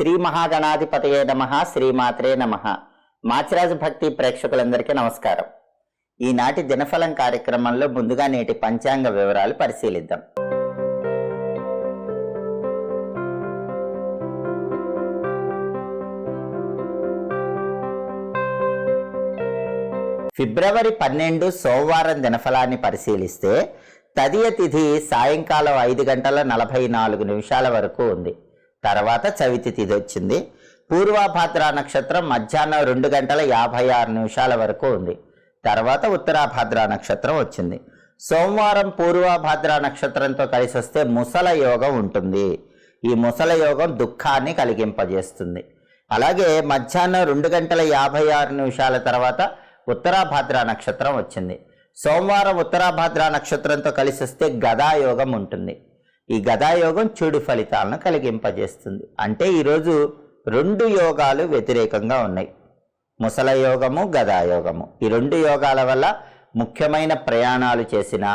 శ్రీ మహాగణాధిపతయే నమ శ్రీమాత్రే నమ. మాచిరాజు భక్తి ప్రేక్షకులందరికీ నమస్కారం. ఈనాటి దినఫలం కార్యక్రమంలో ముందుగా నేటి పంచాంగ వివరాలు పరిశీలిద్దాం. ఫిబ్రవరి పన్నెండు సోమవారం దినఫలాన్ని పరిశీలిస్తే తదియ తిథి సాయంకాలం ఐదు గంటల నలభై నాలుగు నిమిషాల వరకు ఉంది. తర్వాత చవితి తిథి వచ్చింది. పూర్వాభాద్ర నక్షత్రం మధ్యాహ్నం రెండు గంటల యాభై ఆరు నిమిషాల వరకు ఉంది. తర్వాత ఉత్తరాభాద్ర నక్షత్రం వచ్చింది. సోమవారం పూర్వాభాద్ర నక్షత్రంతో కలిసి వస్తే ముసల యోగం ఉంటుంది. ఈ ముసల యోగం దుఃఖాన్ని కలిగింపజేస్తుంది. అలాగే మధ్యాహ్నం రెండు గంటల యాభై ఆరు నిమిషాల తర్వాత ఉత్తరాభాద్ర నక్షత్రం వచ్చింది. సోమవారం ఉత్తరాభాద్ర నక్షత్రంతో కలిసి వస్తే గదాయోగం ఉంటుంది. ఈ గదాయోగం చెడు ఫలితాలను కలిగింపజేస్తుంది. అంటే ఈరోజు రెండు యోగాలు వ్యతిరేకంగా ఉన్నాయి. ముసల యోగము గదాయోగము. ఈ రెండు యోగాల వల్ల ముఖ్యమైన ప్రయాణాలు చేసిన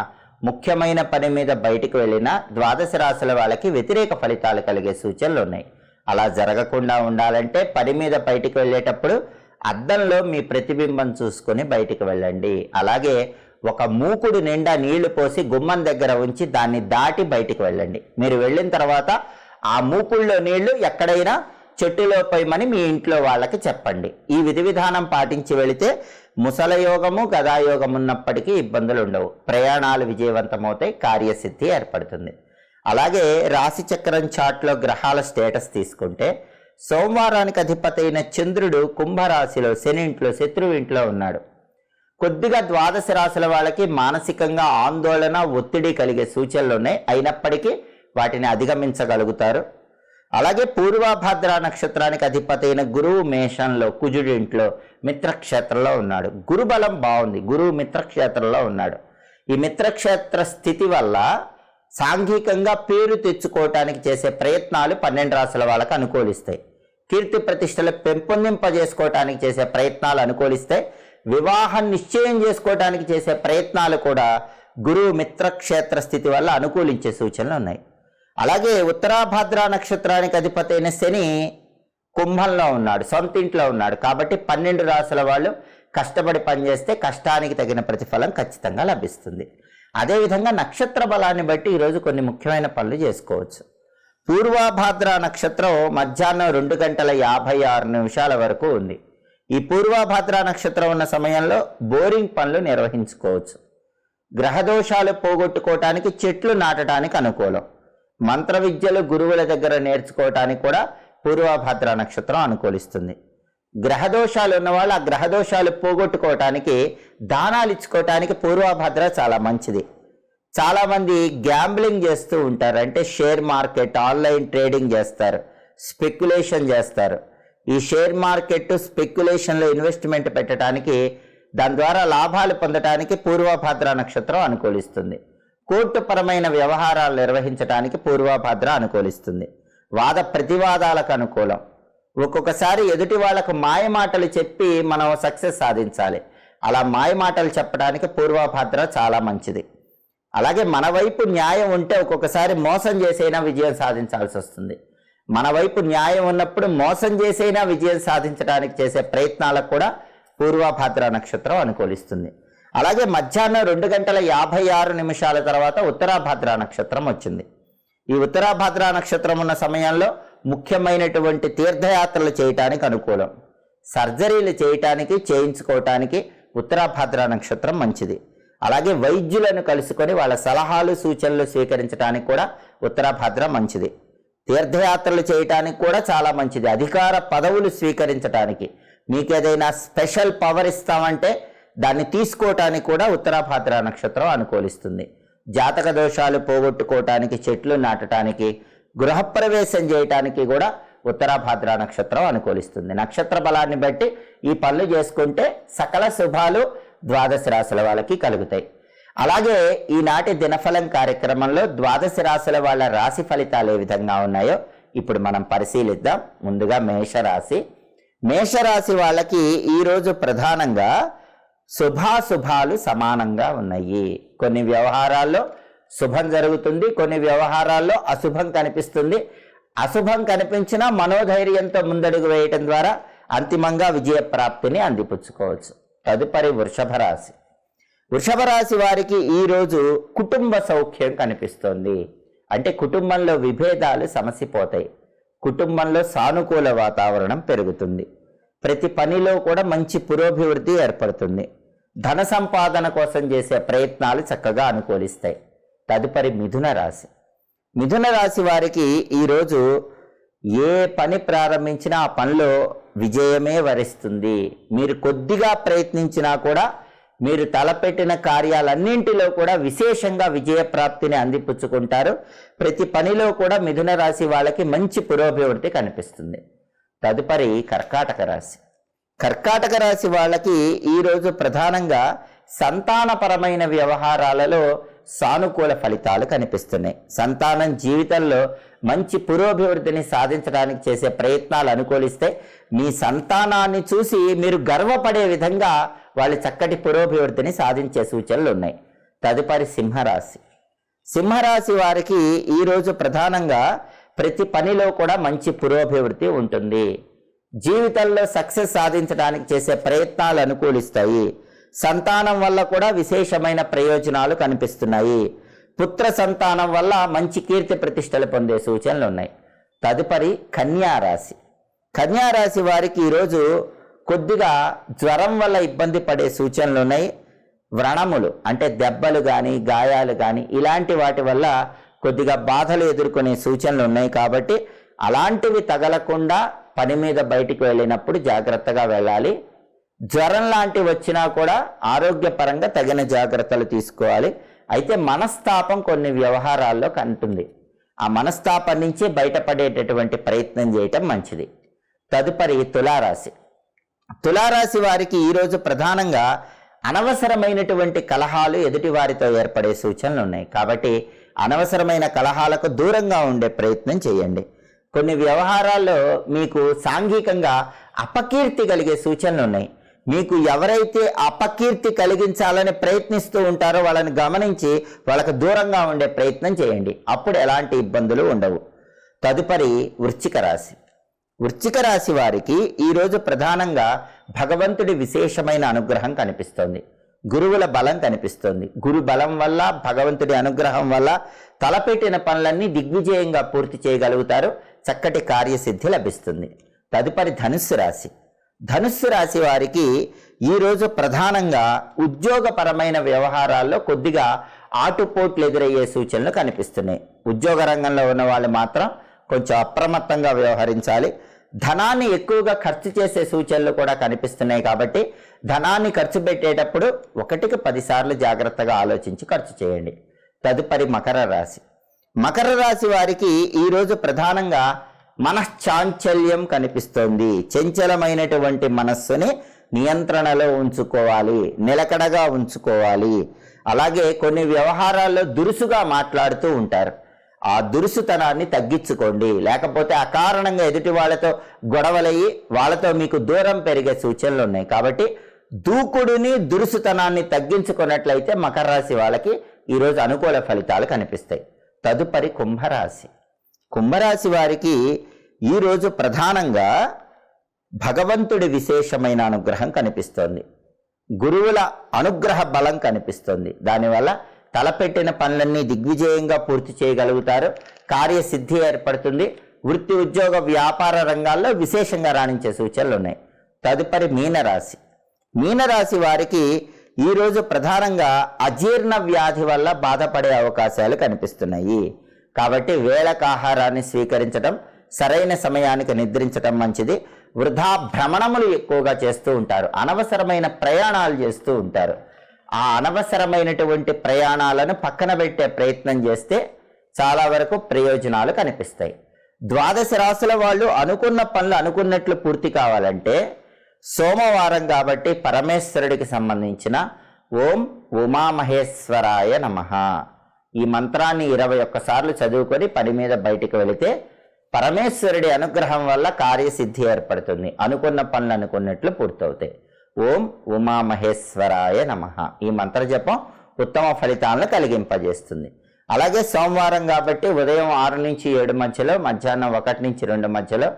ముఖ్యమైన పని మీద బయటికి వెళ్ళిన ద్వాదశ రాశుల వాళ్ళకి వ్యతిరేక ఫలితాలు కలిగే సూచనలు ఉన్నాయి. అలా జరగకుండా ఉండాలంటే పని మీద బయటికి వెళ్ళేటప్పుడు అద్దంలో మీ ప్రతిబింబం చూసుకొని బయటికి వెళ్ళండి. అలాగే ఒక మూకుడు నిండా నీళ్ళు పోసి గుమ్మం దగ్గర ఉంచి దాన్ని దాటి బయటికి వెళ్ళండి. మీరు వెళ్ళిన తర్వాత ఆ మూకుళ్ళో నీళ్ళు ఎక్కడైనా చెట్టులో పోయమని మీ ఇంట్లో వాళ్ళకి చెప్పండి. ఈ విధి విధానం పాటించి వెళితే ముసలయోగము గదాయోగం ఉన్నప్పటికీ ఇబ్బందులు ఉండవు. ప్రయాణాలు విజయవంతమవుతాయి కార్యసిద్ధి ఏర్పడుతుంది. అలాగే రాశి చక్రం చాట్లో గ్రహాల స్టేటస్ తీసుకుంటే సోమవారానికి అధిపతి అయిన చంద్రుడు కుంభరాశిలో శని ఇంట్లో శత్రువు ఇంట్లో ఉన్నాడు. కొద్దిగా ద్వాదశ రాశుల వాళ్ళకి మానసికంగా ఆందోళన ఒత్తిడి కలిగే సూచనలు ఉన్నాయి. అయినప్పటికీ వాటిని అధిగమించగలుగుతారు. అలాగే పూర్వభద్ర నక్షత్రానికి అధిపతి అయిన గురువు మేషంలో కుజుడి ఇంట్లో మిత్రక్షేత్రంలో ఉన్నాడు. గురుబలం బాగుంది. గురువు మిత్రక్షేత్రంలో ఉన్నాడు. ఈ మిత్రక్షేత్ర స్థితి వల్ల సాంఘికంగా పేరు తెచ్చుకోవటానికి చేసే ప్రయత్నాలు పన్నెండు రాసుల వాళ్ళకు అనుకూలిస్తాయి. కీర్తి ప్రతిష్టలు పెంపొందింపజేసుకోవటానికి చేసే ప్రయత్నాలు అనుకూలిస్తాయి. వివాహం నిశ్చయం చేసుకోవటానికి చేసే ప్రయత్నాలు కూడా గురువు మిత్రక్షేత్ర స్థితి వల్ల అనుకూలించే సూచనలు ఉన్నాయి. అలాగే ఉత్తరాభద్ర నక్షత్రానికి అధిపతి అయిన శని కుంభంలో ఉన్నాడు సొంత ఇంట్లో ఉన్నాడు. కాబట్టి పన్నెండు రాసుల వాళ్ళు కష్టపడి పనిచేస్తే కష్టానికి తగిన ప్రతిఫలం ఖచ్చితంగా లభిస్తుంది. అదేవిధంగా నక్షత్ర బలాన్ని బట్టి ఈరోజు కొన్ని ముఖ్యమైన పనులు చేసుకోవచ్చు. పూర్వాభాద్ర నక్షత్రం మధ్యాహ్నం రెండు గంటల యాభై ఆరు నిమిషాల వరకు ఉంది. ఈ పూర్వాభాద్ర నక్షత్రం ఉన్న సమయంలో బోరింగ్ పనులు నిర్వహించుకోవచ్చు. గ్రహదోషాలు పోగొట్టుకోవటానికి చెట్లు నాటడానికి అనుకూలం. మంత్ర విద్యలు గురువుల దగ్గర నేర్చుకోవటానికి కూడా పూర్వభద్ర నక్షత్రం అనుకూలిస్తుంది. గ్రహదోషాలు ఉన్నవాళ్ళు ఆ గ్రహదోషాలు పోగొట్టుకోవటానికి దానాలు ఇచ్చుకోవటానికి పూర్వభద్ర చాలా మంచిది. చాలామంది గ్యాంబ్లింగ్ చేస్తూ ఉంటారు. అంటే షేర్ మార్కెట్ ఆన్లైన్ ట్రేడింగ్ చేస్తారు. స్పెక్యులేషన్ చేస్తారు. ఈ షేర్ మార్కెట్ స్పెక్యులేషన్లో ఇన్వెస్ట్మెంట్ పెట్టడానికి దాని ద్వారా లాభాలు పొందటానికి పూర్వభద్ర నక్షత్రం అనుకూలిస్తుంది. కోర్టుపరమైన వ్యవహారాలు నిర్వహించడానికి పూర్వభద్ర అనుకూలిస్తుంది. వాద ప్రతివాదాలకు అనుకూలం. ఒక్కొక్కసారి ఎదుటి వాళ్ళకు మాయమాటలు చెప్పి మనం సక్సెస్ సాధించాలి. అలా మాయమాటలు చెప్పడానికి పూర్వభద్ర చాలా మంచిది. అలాగే మన వైపు న్యాయం ఉంటే ఒక్కొక్కసారి మోసం చేసైనా విజయం సాధించాల్సి వస్తుంది మన వైపు న్యాయం ఉన్నప్పుడు మోసం చేసైనా విజయం సాధించడానికి చేసే ప్రయత్నాలకు కూడా పూర్వభద్ర నక్షత్రం అనుకూలిస్తుంది. అలాగే మధ్యాహ్నం రెండు గంటల యాభై ఆరు నిమిషాల తర్వాత ఉత్తరాభద్ర నక్షత్రం వచ్చింది. ఈ ఉత్తరాభద్ర నక్షత్రం ఉన్న సమయంలో ముఖ్యమైనటువంటి తీర్థయాత్రలు చేయటానికి అనుకూలం. సర్జరీలు చేయటానికి చేయించుకోవటానికి ఉత్తరాభద్ర నక్షత్రం మంచిది. అలాగే వైద్యులను కలుసుకొని వాళ్ళ సలహాలు సూచనలు స్వీకరించడానికి కూడా ఉత్తరాభద్ర మంచిది. తీర్థయాత్రలు చేయటానికి కూడా చాలా మంచిది. అధికార పదవులు స్వీకరించడానికి మీకు ఏదైనా స్పెషల్ పవర్ ఇస్తామంటే దాన్ని తీసుకోవటానికి కూడా ఉత్తరాభాద్ర నక్షత్రం అనుకూలిస్తుంది. జాతక దోషాలు పోగొట్టుకోవటానికి చెట్లు నాటడానికి గృహప్రవేశం చేయటానికి కూడా ఉత్తరాభాద్ర నక్షత్రం అనుకూలిస్తుంది. నక్షత్ర బలాన్ని బట్టి ఈ పనులు చేసుకుంటే సకల శుభాలు ద్వాదశ రాశుల వాళ్ళకి కలుగుతాయి. అలాగే ఈనాటి దినఫలం కార్యక్రమంలో ద్వాదశ రాశుల వాళ్ళ రాశి ఫలితాలు ఏ విధంగా ఉన్నాయో ఇప్పుడు మనం పరిశీలిద్దాం. ముందుగా మేషరాశి. మేషరాశి వాళ్ళకి ఈరోజు ప్రధానంగా శుభాశుభాలు సమానంగా ఉన్నాయి. కొన్ని వ్యవహారాల్లో శుభం జరుగుతుంది కొన్ని వ్యవహారాల్లో అశుభం కనిపిస్తుంది. అశుభం కనిపించినా మనోధైర్యంతో ముందడుగు వేయటం ద్వారా అంతిమంగా విజయ ప్రాప్తిని అందిపుచ్చుకోవచ్చు. తదుపరి వృషభ రాశి. వృషభ రాశి వారికి ఈరోజు కుటుంబ సౌఖ్యం కనిపిస్తోంది. అంటే కుటుంబంలో విభేదాలు సమసిపోతాయి. కుటుంబంలో సానుకూల వాతావరణం పెరుగుతుంది. ప్రతి పనిలో కూడా మంచి పురోభివృద్ధి ఏర్పడుతుంది. ధన సంపాదన కోసం చేసే ప్రయత్నాలు చక్కగా అనుకూలిస్తాయి. తదుపరి మిథున రాశి. మిథున రాశి వారికి ఈరోజు ఏ పని ప్రారంభించినా ఆ పనిలో విజయమే వరిస్తుంది. మీరు కొద్దిగా ప్రయత్నించినా కూడా మీరు తలపెట్టిన కార్యాలన్నింటిలో కూడా విశేషంగా విజయ ప్రాప్తిని అందిపుచ్చుకుంటారు. ప్రతి పనిలో కూడా మిథున రాశి వాళ్ళకి మంచి పురోభివృద్ధి కనిపిస్తుంది. తదుపరి కర్కాటక రాశి. కర్కాటక రాశి వాళ్ళకి ఈరోజు ప్రధానంగా సంతానపరమైన వ్యవహారాలలో సానుకూల ఫలితాలు కనిపిస్తున్నాయి. సంతానం జీవితంలో మంచి పురోభివృద్ధిని సాధించడానికి చేసే ప్రయత్నాలు అనుకూలిస్తే మీ సంతానాన్ని చూసి మీరు గర్వపడే విధంగా వాళ్ళు చక్కటి పురోభివృద్ధిని సాధించే సూచనలు ఉన్నాయి. తదుపరి సింహరాశి. సింహరాశి వారికి ఈరోజు ప్రధానంగా ప్రతి పనిలో కూడా మంచి పురోభివృద్ధి ఉంటుంది. జీవితంలో సక్సెస్ సాధించడానికి చేసే ప్రయత్నాలు అనుకూలిస్తాయి. సంతానం వల్ల కూడా విశేషమైన ప్రయోజనాలు కనిపిస్తున్నాయి. పుత్ర సంతానం వల్ల మంచి కీర్తి ప్రతిష్టలు పొందే సూచనలు ఉన్నాయి. తదుపరి కన్యారాశి. కన్యారాశి వారికి ఈరోజు కొద్దిగా జ్వరం వల్ల ఇబ్బంది పడే సూచనలు ఉన్నాయి. వ్రణములు అంటే దెబ్బలు కానీ గాయాలు కానీ ఇలాంటి వాటి వల్ల కొద్దిగా బాధలు ఎదుర్కొనే సూచనలు ఉన్నాయి కాబట్టి అలాంటివి తగలకుండా పని మీద బయటికి వెళ్ళినప్పుడు జాగ్రత్తగా వెళ్ళాలి. జ్వరం లాంటివి వచ్చినా కూడా ఆరోగ్యపరంగా తగిన జాగ్రత్తలు తీసుకోవాలి. అయితే మనస్తాపం కొన్ని వ్యవహారాల్లో కంటుంది. ఆ మనస్తాపం నుంచి బయటపడేటటువంటి ప్రయత్నం చేయటం మంచిది. తదుపరి తులారాశి. తులారాశి వారికి ఈరోజు ప్రధానంగా అనవసరమైనటువంటి కలహాలు ఎదుటి వారితో ఏర్పడే సూచనలు ఉన్నాయి. కాబట్టి అనవసరమైన కలహాలకు దూరంగా ఉండే ప్రయత్నం చేయండి. కొన్ని వ్యవహారాల్లో మీకు సాంఘికంగా అపకీర్తి కలిగే సూచనలు ఉన్నాయి. మీకు ఎవరైతే అపకీర్తి కలిగించాలని ప్రయత్నిస్తూ ఉంటారో వాళ్ళని గమనించి వాళ్ళకు దూరంగా ఉండే ప్రయత్నం చేయండి. అప్పుడు ఎలాంటి ఇబ్బందులు ఉండవు. తదుపరి వృశ్చిక రాశి. వృశ్చిక రాశి వారికి ఈరోజు ప్రధానంగా భగవంతుడి విశేషమైన అనుగ్రహం కనిపిస్తోంది. గురువుల బలం కనిపిస్తోంది. గురు బలం వల్ల భగవంతుడి అనుగ్రహం వల్ల తలపెట్టిన పనులన్నీ దిగ్విజయంగా పూర్తి చేయగలుగుతారు. చక్కటి కార్యసిద్ధి లభిస్తుంది. తదుపరి ధనుస్సు రాశి. ధనుస్సు రాశి వారికి ఈరోజు ప్రధానంగా ఉద్యోగపరమైన వ్యవహారాల్లో కొద్దిగా ఆటుపోట్లు ఎదురయ్యే సూచనలు కనిపిస్తున్నాయి. ఉద్యోగ రంగంలో ఉన్న వాళ్ళు మాత్రం కొంచెం అప్రమత్తంగా వ్యవహరించాలి. ధనాన్ని ఎక్కువగా ఖర్చు చేసే సూచనలు కూడా కనిపిస్తున్నాయి కాబట్టి ధనాన్ని ఖర్చు పెట్టేటప్పుడు ఒకటికి పదిసార్లు జాగ్రత్తగా ఆలోచించి ఖర్చు చేయండి. తదుపరి మకర రాశి. మకర రాశి వారికి ఈరోజు ప్రధానంగా మనశ్చాంచల్యం కనిపిస్తోంది. చంచలమైనటువంటి మనస్సుని నియంత్రణలో ఉంచుకోవాలి. నిలకడగా ఉంచుకోవాలి. అలాగే కొన్ని వ్యవహారాల్లో దురుసుగా మాట్లాడుతూ ఉంటారు. ఆ దురుసుతనాన్ని తగ్గించుకోండి. లేకపోతే అకారణంగా ఎదుటి వాళ్ళతో గొడవలయ్యి వాళ్ళతో మీకు దూరం పెరిగే సూచనలు ఉన్నాయి. కాబట్టి దూకుడుని దురుసుతనాన్ని తగ్గించుకున్నట్లయితే మకర రాశి వాళ్ళకి ఈరోజు అనుకూల ఫలితాలు కనిపిస్తాయి. తదుపరి కుంభరాశి. కుంభరాశి వారికి ఈరోజు ప్రధానంగా భగవంతుడి విశేషమైన అనుగ్రహం కనిపిస్తోంది. గురువుల అనుగ్రహ బలం కనిపిస్తుంది. దానివల్ల తలపెట్టిన పనులన్నీ దిగ్విజయంగా పూర్తి చేయగలుగుతారు. కార్యసిద్ధి ఏర్పడుతుంది. వృత్తి ఉద్యోగ వ్యాపార రంగాల్లో విశేషంగా రాణించే సూచనలు ఉన్నాయి. తదుపరి మీనరాశి. మీనరాశి వారికి ఈరోజు ప్రధానంగా అజీర్ణ వ్యాధి వల్ల బాధపడే అవకాశాలు కనిపిస్తున్నాయి. కాబట్టి వేళకాహారాన్ని స్వీకరించడం సరైన సమయానికి నిద్రించటం మంచిది. వృధా భ్రమణములు ఎక్కువగా చేస్తూ ఉంటారు. అనవసరమైన ప్రయాణాలు చేస్తూ ఉంటారు. ఆ అనవసరమైనటువంటి ప్రయాణాలను పక్కన పెట్టే ప్రయత్నం చేస్తే చాలా వరకు ప్రయోజనాలు కనిపిస్తాయి. ద్వాదశ రాశుల వాళ్ళు అనుకున్న పనులు అనుకున్నట్లు పూర్తి కావాలంటే సోమవారం కాబట్టి పరమేశ్వరుడికి సంబంధించిన ఓం ఉమామహేశ్వరాయ నమః. ఈ మంత్రాన్ని ఇరవై ఒక్కసార్లు చదువుకొని పని మీద బయటికి వెళితే పరమేశ్వరుడి అనుగ్రహం వల్ల కార్యసిద్ధి ఏర్పడుతుంది. అనుకున్న పనులు అనుకున్నట్లు పూర్తవుతాయి. ఓం ఉమామహేశ్వరాయ నమ. ఈ మంత్ర జపం ఉత్తమ ఫలితాలను కలిగింపజేస్తుంది. అలాగే సోమవారం కాబట్టి ఉదయం ఆరు నుంచి ఏడు మధ్యలో మధ్యాహ్నం ఒకటి నుంచి రెండు మధ్యలో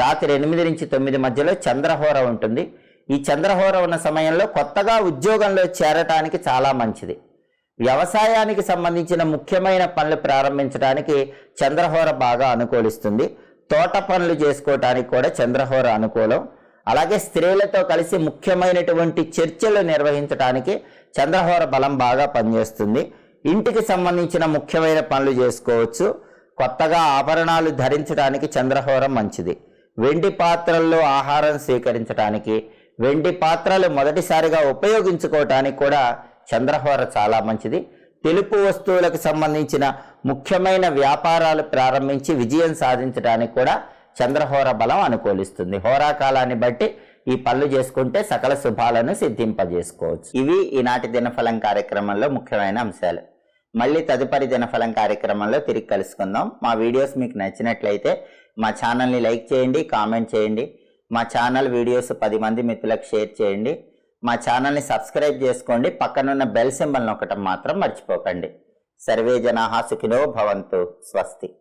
రాత్రి ఎనిమిది నుంచి తొమ్మిది మధ్యలో చంద్రహోర ఉంటుంది. ఈ చంద్రహోర ఉన్న సమయంలో కొత్తగా ఉద్యోగంలో చేరటానికి చాలా మంచిది. వ్యవసాయానికి సంబంధించిన ముఖ్యమైన పనులు ప్రారంభించడానికి చంద్రహోర బాగా అనుకూలిస్తుంది. తోట పనులు చేసుకోవటానికి కూడా చంద్రహోర అనుకూలం. అలాగే స్త్రీలతో కలిసి ముఖ్యమైనటువంటి చర్చలు నిర్వహించడానికి చంద్రహోర బలం బాగా పనిచేస్తుంది. ఇంటికి సంబంధించిన ముఖ్యమైన పనులు చేసుకోవచ్చు. కొత్తగా ఆభరణాలు ధరించడానికి చంద్రహోరం మంచిది. వెండి పాత్రల్లో ఆహారం స్వీకరించడానికి వెండి పాత్రలు మొదటిసారిగా ఉపయోగించుకోవటానికి కూడా చంద్రహోర చాలా మంచిది. తెలుపు వస్తువులకు సంబంధించిన ముఖ్యమైన వ్యాపారాలు ప్రారంభించి విజయం సాధించడానికి కూడా చంద్రహోర బలం అనుకూలిస్తుంది. హోరాకాలాన్ని బట్టి ఈ పనులు చేసుకుంటే సకల శుభాలను సిద్ధింపజేసుకోవచ్చు. ఇవి ఈనాటి దినఫలం కార్యక్రమంలో ముఖ్యమైన అంశాలు. మళ్ళీ తదుపరి దినఫలం కార్యక్రమంలో తిరిగి కలుసుకుందాం. మా వీడియోస్ మీకు నచ్చినట్లయితే మా ఛానల్ని లైక్ చేయండి కామెంట్ చేయండి. మా ఛానల్ వీడియోస్ పది మంది మిత్రులకు షేర్ చేయండి. మా ఛానల్ని సబ్స్క్రైబ్ చేసుకోండి. పక్కనున్న బెల్ సింబల్ నొక్కటం మాత్రం మర్చిపోకండి. సర్వే జనాహా సుఖినో భవంతు. స్వస్తి.